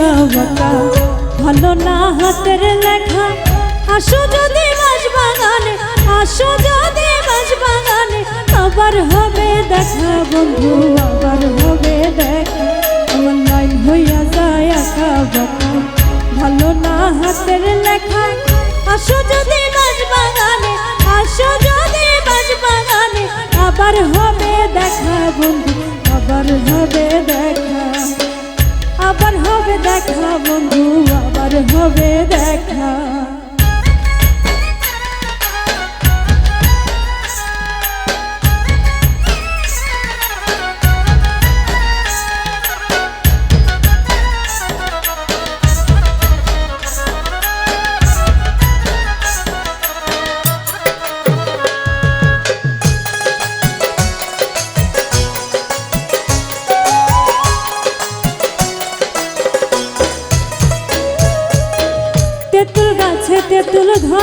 হইয়া বাঁকা ভালো না হাতের লেখা আসো যদি মাছ বাগানে আসো যদি মাছ বাগানে আবার হবে দেখা বন্ধু আবার হবে দেখা আমার লাইন হইয়া যায় একা বাঁকা ভালো না হাতের লেখা আসো যদি মাছ বাগানে আসো যদি মাছ বাগানে আবার হবে দেখা বন্ধু আবার হবে দেখা আবার হবে দেখা বন্ধু আবার হবে দেখা।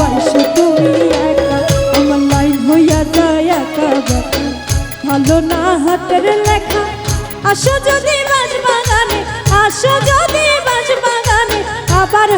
আইসো তুমি একা, আমার লাইন হইয়া যায় একা ভালো না হাতের লেখা আসো যদি বাজ বাগানে আসো যদি বাজ বাগানে আবার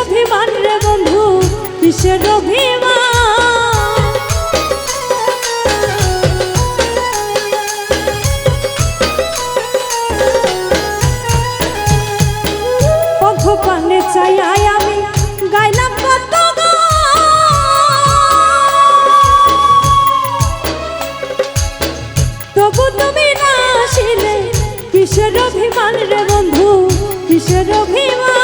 অভিমান রে বন্ধু, কিসের অভিমান চাই আমি গাইলাম কত। তবু তুমি না আসিলে, কিসের অভিমান রে বন্ধু, কিসের অভিমান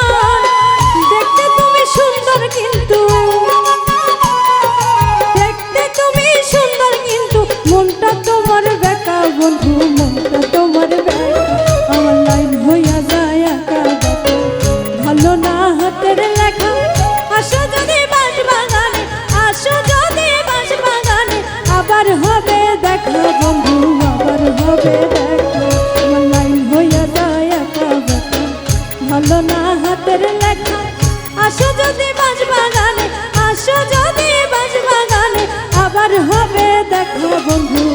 বন্ধু।